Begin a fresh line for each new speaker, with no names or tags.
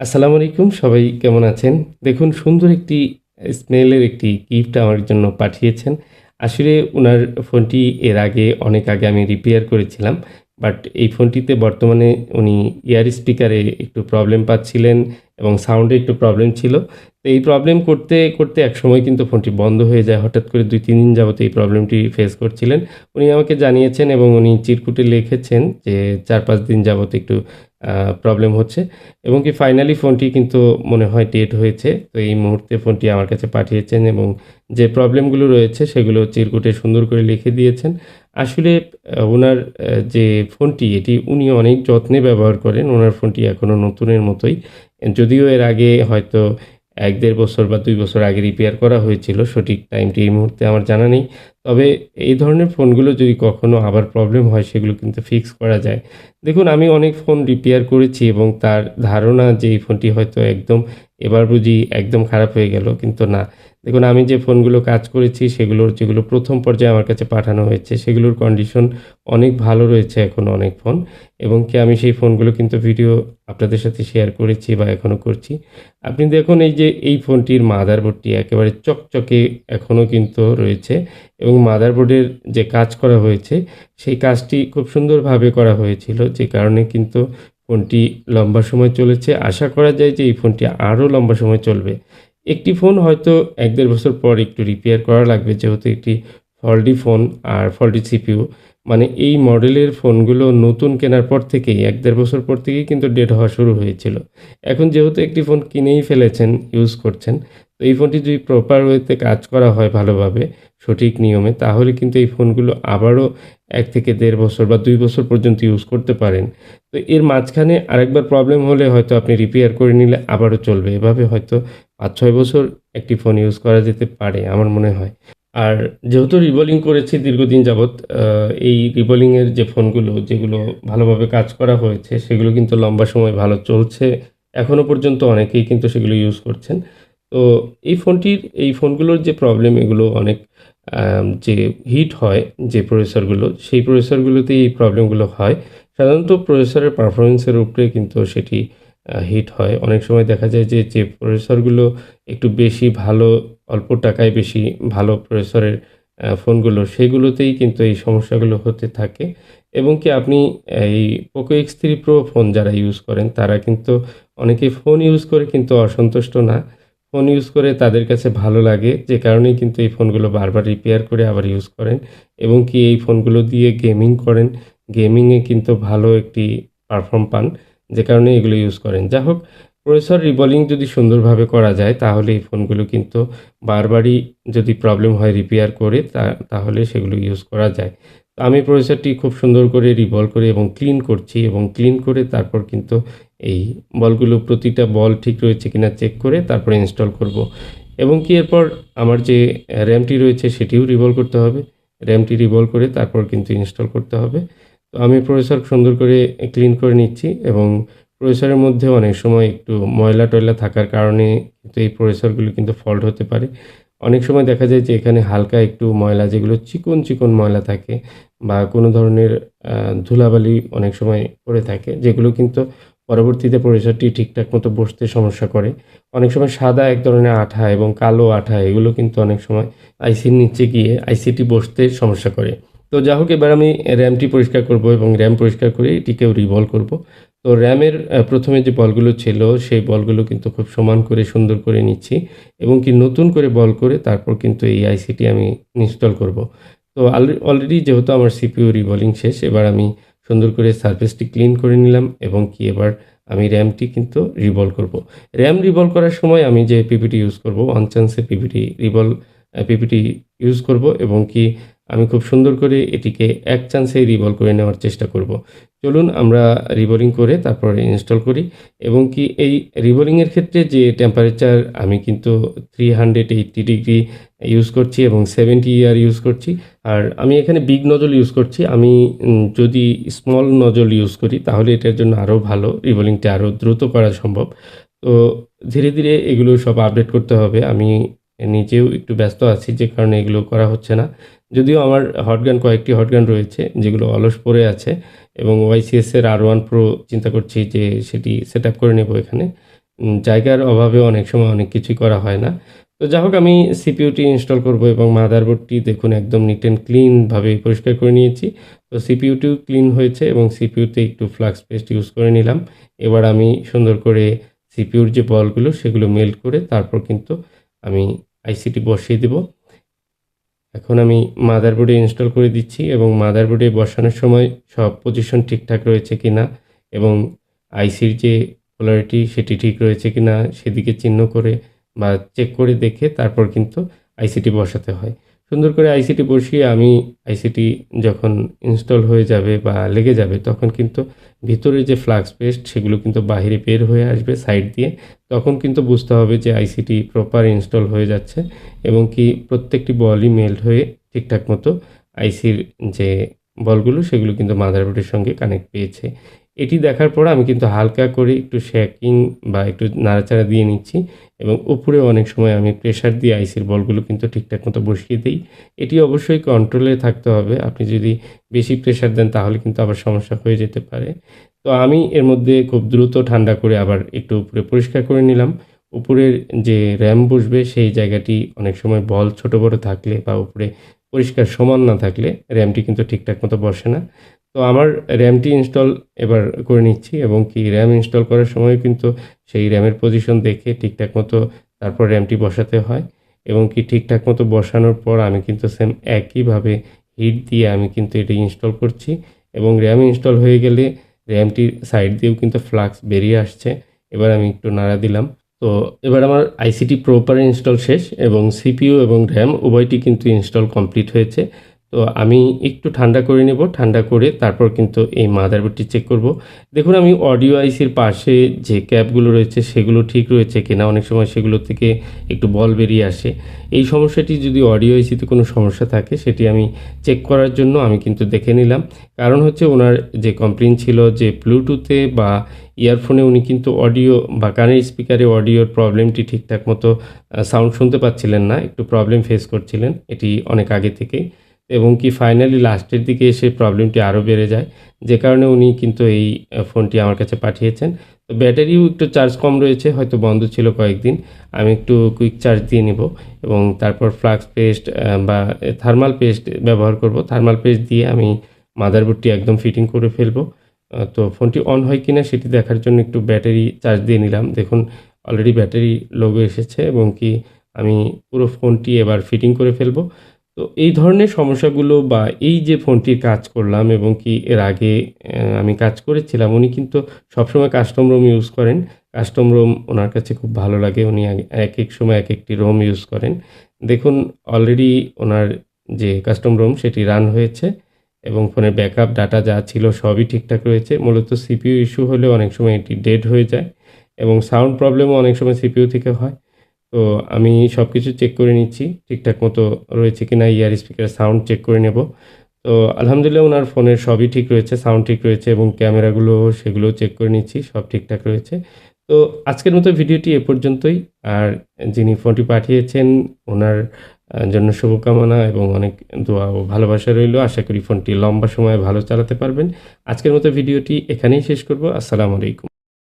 আসসালামু আলাইকুম, সবাই কেমন আছেন? দেখুন, সুন্দর একটি স্মেলের একটি গিফট আমার জন্য পাঠিয়েছেন। আসলে ওনার ফোনটি এর আগে, অনেক আগে আমি রিপেয়ার করেছিলাম। বাট এই ফোনটিতে বর্তমানে উনি ইয়ার স্পিকারে একটু প্রবলেম পাচ্ছিলেন এবং সাউন্ডে একটু প্রবলেম ছিল। তো এই প্রবলেম করতে, করতে একসময় কিন্তু ফোনটি বন্ধ হয়ে যায়। হঠাৎ করে ২-৩ দিন যাবত এই প্রবলেমটি ফেস করছিলেন। উনি আমাকে জানিয়েছেন এবং উনি চিরকুটে লিখেছেন যে ৪-৫ দিন যাবত একটু প্রবলেম হচ্ছে এবং কি ফাইনালি ফোনটি কিন্তু মনে হয় ডেট হয়েছে। তো এই মুহূর্তে ফোনটি আমার কাছে পাঠিয়েছেন এবং যে প্রবলেমগুলো রয়েছে সেগুলো চিরকুটে সুন্দর করে লিখে দিয়েছেন। আসলে ওনার যে ফোনটি, এটি উনি অনেক যত্নে ব্যবহার করেন। ওনার ফোনটি এখনও নতুনের মতোই। যদিও এর আগে হয়তো এক দেড় বছর বা দুই বছর আগে রিপেয়ার করা হয়েছিল। সঠিক টাইমটি এই মুহূর্তে আমার জানা নেই। তবে এই ধরনের ফোনগুলো যদি কখনো আবার প্রবলেম হয়, সেগুলো কিন্তু ফিক্স করা যায়। দেখুন, আমি অনেক ফোন রিপেয়ার করেছি এবং তার ধারণা যে এই ফোনটি হয়তো একদম, এবার বুঝি একদম খারাপ হয়ে গেল। কিন্তু না। দেখুন, আমি যে ফোনগুলো কাজ করেছি, সেগুলোর যেগুলো প্রথম পর্যায়ে আমার কাছে পাঠানো হয়েছে, সেগুলোর কন্ডিশন অনেক ভালো রয়েছে এখন অনেক ফোন এবং কি আমি সেই ফোনগুলো কিন্তু ভিডিও আপনাদের সাথে শেয়ার করেছি বা এখনও করছি। আপনি দেখুন, এই যে এই ফোনটির মাদারবোর্ডটি একেবারে চকচকে এখনও কিন্তু রয়েছে এবং মাদারবোর্ডের যে কাজ করা হয়েছে, সেই কাজটি খুব সুন্দরভাবে করা হয়েছিল। যে কারণে কিন্তু ফোনটি লম্বা সময় চলেছে। আশা করা যায় যে এই ফোনটি আরও লম্বা সময় চলবে। একটি ফোন হয়তো এক দেড় বছর পর একটু রিপেয়ার করা লাগবে যেহেতু একটি ফল্টি ফোন আর ফল্টি সিপিইউ। মানে এই মডেলের ফোনগুলো নতুন কেনার পর থেকেই এক দেড় বছর পর থেকেই কিন্তু ডেট হওয়া শুরু হয়েছিল। এখন যেহেতু একটি ফোন কিনেই ফেলেছেন, ইউজ করছেন। তো এই ফোনটি যদি প্রপার ওয়েতে কাজ করা হয় ভালোভাবে, সঠিক নিয়মে, তাহলে কিন্তু এই ফোনগুলো আবারও এক থেকে দেড় বছর বা দুই বছর পর্যন্ত ইউজ করতে পারেন। তো এর মাঝখানে আরেকবার প্রবলেম হলে হয়তো আপনি রিপেয়ার করে নিলে আবারও চলবে। এভাবে হয়তো ৫-৬ বছর একটি ফোন ইউজ করা যেতে পারে, আমার মনে হয়। আর যেহেতু রিবলিং করেছি দীর্ঘদিন যাবৎ এই রিবলিংয়ের যে ফোনগুলো যেগুলো ভালোভাবে কাজ করা হয়েছে, সেগুলো কিন্তু লম্বা সময় ভালো চলছে। এখনও পর্যন্ত অনেকেই কিন্তু সেগুলো ইউজ করছেন। তো এই ফোনটির এই ফোনগুলোর যে প্রবলেম এগুলো অনেক যে হিট হয় যে প্রসেসরগুলো সেই প্রসেসরগুলোতেই এই প্রবলেমগুলো হয়। সাধারণত প্রসেসরের পারফরমেন্সের উপরে কিন্তু সেটি হিট হয়। অনেক সময় দেখা যায় যে, যে প্রসেসরগুলো একটু বেশি ভালো অল্প টাকায় বেশি ভালো প্রসেসরের ফোনগুলো সেগুলোতেই কিন্তু এই সমস্যাগুলো হতে থাকে এবং কি আপনি এই Poco X three pro phone যারা ইউজ করেন তারা কিন্তু অনেকেই ফোন ইউজ করে কিন্তু অসন্তুষ্ট না। ফোন ইউজ করে তাদের কাছে ভালো লাগে যে কারণেই কিন্তু এই ফোনগুলো বারবার রিপেয়ার করে আবার ইউজ করেন এবং কি এই ফোনগুলো দিয়ে গেমিং করেন। গেমিংয়ে কিন্তু ভালো একটি পারফর্ম পান। যে কারণে এগুলো ইউজ করেন। যা হোক প্রসেসর রিবলিং যদি সুন্দরভাবে করা যায়, তাহলে এই ফোনগুলো কিন্তু বারবারই যদি প্রবলেম হয় রিপেয়ার করে তাহলে সেগুলো ইউজ করা যায়। আমি প্রসেসরটি খুব সুন্দর করে রিভলভ করে এবং ক্লিন করছি এবং ক্লিন করে তারপর কিন্তু এই বলগুলো প্রতিটা বল ঠিক রয়েছে কিনা চেক করে তারপরে ইনস্টল করব এবং কি এরপর আমার যে র‍্যামটি রয়েছে সেটিও রিভলভ করতে হবে। র‍্যামটি রিভলভ করে তারপর কিন্তু ইনস্টল করতে হবে। তো আমি প্রসেসর সুন্দর করে ক্লিন করে নিচ্ছি এবং প্রসেসরের মধ্যে অনেক সময় একটু ময়লা-টয়লা থাকার কারণে কিন্তু এই প্রসেসরগুলো কিন্তু ফল্ট হতে পারে। অনেক সময় দেখা যায় যে এখানে হালকা একটু ময়লা যেগুলো চিকন, চিকন ময়লা থাকে বা কোনো ধরনের ধুলাবালি অনেক সময় পড়ে থাকে যেগুলো কিন্তু পরবর্তীতে প্রসেসরটি ঠিকঠাক মতো বসতে সমস্যা করে। অনেক সময় সাদা এক ধরনের আঠা এবং কালো আঠা, এগুলো কিন্তু অনেক সময় আইসির নিচে গিয়ে আইসিটি বসতে সমস্যা করে। তো যা হোক, এবার আমি র‍্যামটি পরিষ্কার করব এবং র‍্যাম পরিষ্কার করে এটিকেও রিভলভ করব। তো র‍্যামের প্রথমে যে বলগুলো ছিল, সেই বলগুলো কিন্তু খুব সমান করে, সুন্দর করে নিচ্ছি এবং কি নতুন করে বল করে তারপর কিন্তু এই আইসিটি আমি ইনস্টল করব। তো অলরেডি যেহেতু আমার সিপিউ রিভলিং শেষ, এবার আমি সুন্দর করে সারফেসটি ক্লিন করে নিলাম এবং কি এবার আমি র‍্যামটি কিন্তু রিভলভ করব। র‍্যাম রিভলভ করার সময় আমি যে পিপিটি ইউজ করব ওয়ান চান্সে পিপিটি রিভলভ পিপিটি ইউজ করব এবং কি আমি খুব সুন্দর করে এটিকে এক চান্সেই রিভলভ করে নেওয়ার চেষ্টা করব। চলুন আমরা রিবোলিং করে তারপরে ইনস্টল করি এবং কি এই রিবোলিংয়ের ক্ষেত্রে যে টেম্পারেচার আমি কিন্তু 380 ডিগ্রি ইউজ করছি এবং 70 ইয়ার ইউজ করছি। আর আমি এখানে বিগ নজল ইউজ করছি। আমি যদি স্মল নজল ইউজ করি তাহলে এটার জন্য আরও ভালো রিবোলিংটা আরও দ্রুত করা সম্ভব। তো ধীরে, ধীরে এগুলো সব আপডেট করতে হবে। আমি নিজেও একটু ব্যস্ত আছি যে কারণে এগুলো করা হচ্ছে না। যদিও আমার হটগান কয়েকটি হটগান রয়েছে, যেগুলো অলস পড়ে আছে এবং ওয়াইসিএস এর R1 Pro চিন্তা করছি যে সেটি সেটআপ করে নেব এখানে। জায়গার অভাবে অনেক সময় অনেক কিছুই করা হয় না। তো যা হোক, আমি সিপিইউটি ইনস্টল করব এবং মাদারবোর্ডটি দেখুন একদম নিট অ্যান্ড ক্লিনভাবে পরিষ্কার করে নিয়েছি। তো সিপিইউটিও ক্লিন হয়েছে এবং সিপিইউতে একটু ফ্লাক্স পেস্ট ইউজ করে নিলাম। এবার আমি সুন্দর করে সিপিইউর যে বলগুলো, সেগুলো মেল্ট করে তারপর কিন্তু আমি আইসিটি বসিয়ে দেব। এখন আমি মাদারবোর্ডে ইনস্টল করে দিচ্ছি এবং মাদারবোর্ডে বসানোর সময় সব পজিশন ঠিকঠাক রয়েছে কি না এবং আইসির যে পোলারিটি সেটি ঠিক রয়েছে কি না সেদিকে চিহ্ন করে বা চেক করে দেখে তারপর কিন্তু আইসিটি বসাতে হয়। সুন্দর করে আইসিটি বসিয়ে আমি আইসিটি যখন ইনস্টল হয়ে যাবে বা লেগে যাবে, তখন কিন্তু ভিতরে যে ফ্লাক্স পেস্ট সেগুলো কিন্তু বাহিরে বের হয়ে আসবে সাইড দিয়ে। তখন কিন্তু বুঝতে হবে যে আইসিটি প্রপার ইনস্টল হয়ে যাচ্ছে এবং কি প্রত্যেকটি বলই মেল্ট হয়ে ঠিকঠাক মতো আইসির যে বলগুলো সেগুলো কিন্তু মাদারবোর্ডের সঙ্গে কানেক্ট পেয়েছে। এটি দেখার পর আমি কিন্তু হালকা করে একটু শেকিং বা একটু নাড়াচাড়া দিয়ে নিচ্ছি এবং উপরে অনেক সময় আমি প্রেশার দিয়ে আইসির বলগুলো কিন্তু ঠিকঠাক মতো বসিয়ে দিই এটি অবশ্যই কন্ট্রোলে থাকতে হবে। আপনি যদি বেশি প্রেশার দেন তাহলে কিন্তু আবার সমস্যা হয়ে যেতে পারে। তো আমি এর মধ্যে খুব দ্রুত ঠান্ডা করে আবার একটু উপরে পরিষ্কার করে নিলাম। উপরের যে র‍্যাম বসবে সেই জায়গাটি অনেক সময় বল ছোট বড় থাকলে বা উপরে পরিষ্কার সমান না থাকলে র‍্যামটি কিন্তু ঠিকঠাক মতো বসে না। তো আমার র‍্যামটি ইনস্টল এবার করে নিচ্ছি এবং কি র‍্যাম ইনস্টল করার সময় কিন্তু সেই র‍্যামের পজিশন দেখে ঠিকঠাক মতো তারপর র‍্যামটি বসাতে হয় এবং কি ঠিকঠাক মতো বসানোর পর আমি কিন্তু সেম একইভাবে হিট দিয়ে আমি কিন্তু এটি ইনস্টল করছি এবং র‍্যাম ইনস্টল হয়ে গেলে র‍্যামটির সাইড দিয়েও কিন্তু ফ্লাক্স বেরিয়ে আসছে। এবার আমি একটু নাড়া দিলাম। তো এবার আমার আইসিটি প্রপার ইনস্টল শেষ এবং সিপিইউ এবং র‍্যাম উভয়টি কিন্তু ইনস্টল কমপ্লিট হয়েছে। তো আমি একটু ঠান্ডা করে নেব। ঠান্ডা করে তারপর কিন্তু এই মাদারবোর্ডটি চেক করব। দেখুন, আমি অডিও আইসির পাশে যে ক্যাপগুলো রয়েছে সেগুলো ঠিক রয়েছে কিনা, অনেক সময় সেগুলো থেকে একটু বল বেরিয়ে আসে। এই সমস্যাটি যদি অডিও আইসিতে কোনো সমস্যা থাকে, সেটি আমি চেক করার জন্য আমি কিন্তু দেখে নিলাম। কারণ হচ্ছে ওনার যে কমপ্লেন ছিল যে ব্লুটুথে বা ইয়ারফোনে উনি কিন্তু অডিও বা কানের স্পিকারে অডিওর প্রবলেমটি ঠিকঠাক মতো সাউন্ড শুনতে পাচ্ছিলেন না। একটু প্রবলেম ফেস করছিলেন, এটি অনেক আগে থেকেই। এবং কি ফাইনালি লাস্টের দিকে এসে প্রবলেমটি আরও বেড়ে যায়। যে কারণে উনি কিন্তু এই ফোনটি আমার কাছে পাঠিয়েছেন। তো ব্যাটারিও একটু চার্জ কম রয়েছে, হয়তো বন্ধ ছিল কয়েকদিন। আমি একটু কুইক চার্জ দিয়ে নিব এবং তারপর ফ্লাক্স পেস্ট বা থার্মাল পেস্ট ব্যবহার করব। থার্মাল পেস্ট দিয়ে আমি মাদারবোর্ডটি একদম ফিটিং করে ফেলব। তো ফোনটি অন হয় কিনা সেটি দেখার জন্য একটু ব্যাটারি চার্জ দিয়ে নিলাম। দেখুন অলরেডি ব্যাটারি লোগো এসেছে এবং কি আমি পুরো ফোনটি এবার ফিটিং করে ফেলব। তো এই ধরনের সমস্যাগুলো বা এই যে ফোনটির কাজ করলাম এবং কি এর আগে আমি কাজ করেছিলাম, উনি কিন্তু সবসময় কাস্টম রোম ইউজ করেন। কাস্টম রোম ওনার কাছে খুব ভালো লাগে। উনি এক এক সময় এক একটি রোম ইউজ করেন। দেখুন অলরেডি ওনার যে কাস্টম রোম সেটি রান হয়েছে এবং ফোনের ব্যাকআপ ডাটা যা ছিল সবই ঠিকঠাক রয়েছে। মূলত সিপিইউ ইস্যু হলে অনেক সময় এটি ডেড হয়ে যায় এবং সাউন্ড প্রবলেমও অনেক সময় সিপিইউ থেকে হয়। তো আমি সব কিছু চেক করে নিচ্ছি। ঠিকঠাক মতো রয়েছে কিনা ইয়ার স্পিকারের সাউন্ড চেক করে নেব। তো আলহামদুলিল্লাহ ওনার ফোনের সবই ঠিক রয়েছে, সাউন্ড ঠিক রয়েছে এবং ক্যামেরাগুলো সেগুলোও চেক করে নিচ্ছি। সব ঠিকঠাক রয়েছে। তো আজকের মতো ভিডিওটি এ পর্যন্তই। আর যিনি ফোনটি পাঠিয়েছেন ওনার জন্য শুভকামনা এবং অনেক দোয়া ও ভালোবাসা রইল। আশা করি ফোনটি লম্বা সময় ভালো চালাতে পারবেন। আজকের মতো ভিডিওটি এখানেই শেষ করব। আসসালামু আলাইকুম।